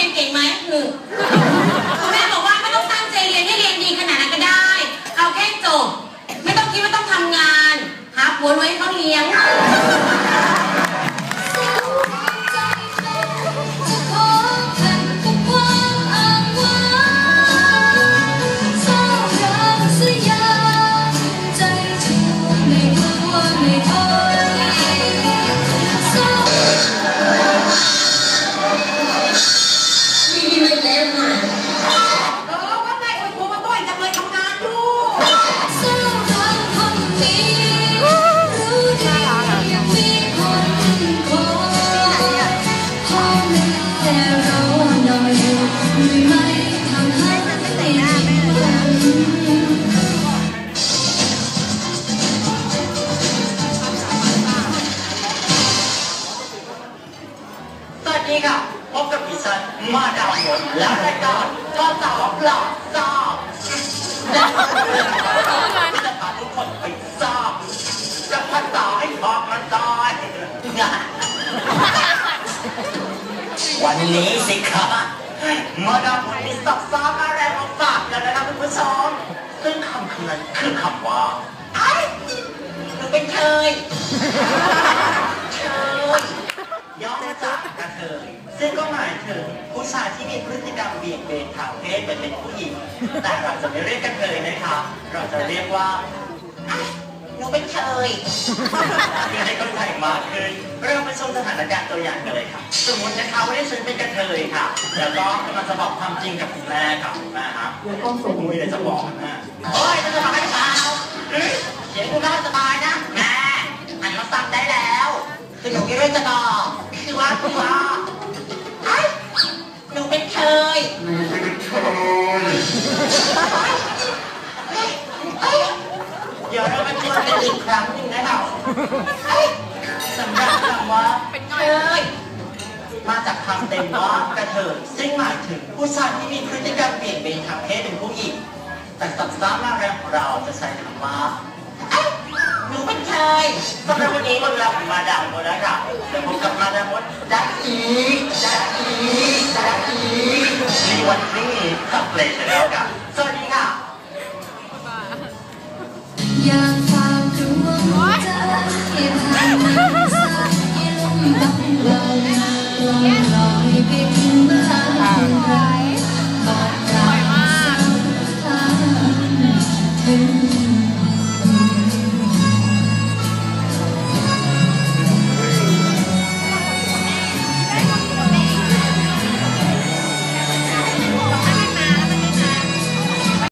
รียนเก่งไหมหึคุณแม่บอกว่าไม่ต้องตั้งใจเรียนให้เรียนดีขนาดนั้นก็ได้ เอาแค่จบ ไม่ต้องคิดว่าต้องทำงาน หาผัวไว้เขาเลี้ยง สวัสดีค่ะพบกับดิฉันมาดามมนและรายการก็ตอบหลอกซอบและจะพาทุกคนไปซอบจะพัฒนาให้พอมันได้วันนี้สิคะมาดามมนมีสับซ้ำอะไรมาฝากกันนะครับคุณผู้ชมซึ่งคำคำนั้นคือคำว่าไอ้หนูเป็นเคย ซึ่งก็หมายถึงผู้ชายที่มีพฤติกรรมเบี่ยงเบนทางเพศไปเป็นผู้หญิง แต่เราจะไม่เรียกกระเทยนะคะ เราจะเรียกว่าอะหนูเป็นเคยเพื่อให้เข้าใจมากขึ้นเราไปชมสถานการณ์ตัวอย่างกันเลยค่ะ สมมตินะคะว่าดิฉันเป็นกระเทยค่ะ แล้วก็กำลังจะบอกความจริงกับคุณแม่ค่ะคุณแม่ครับแล้วก็ส่งมือเลยจะบอกนะโอ้ยจะจะทำให้เปล่าเฮ้ยเดี๋ยวคุณแม่สบายนะแม่หันมาฟังได้แล้วคือหนูมีเรื่องจะบอกคือว่าคือว่า หนูเป็นเคยเดี๋ยวเรามาทวนกันอีกครั้งหนึ่งนะครับเอ้ยสำหรับคำว่าเคยมาจากคำเต็มว่ากระเทยซึ่งหมายถึงผู้ชายที่มีพฤติกรรมเปลี่ยนเบนทางเพศเป็นผู้หญิงแต่สับซ้ำมาแรงของเราจะใช้คำว่าหนูเป็นใครสำหรับวันนี้หมดเวลาของมาดามโมแล้วค่ะเดี๋ยวพบกับมาดามมดได้อีกได้อีกได้อีก ใน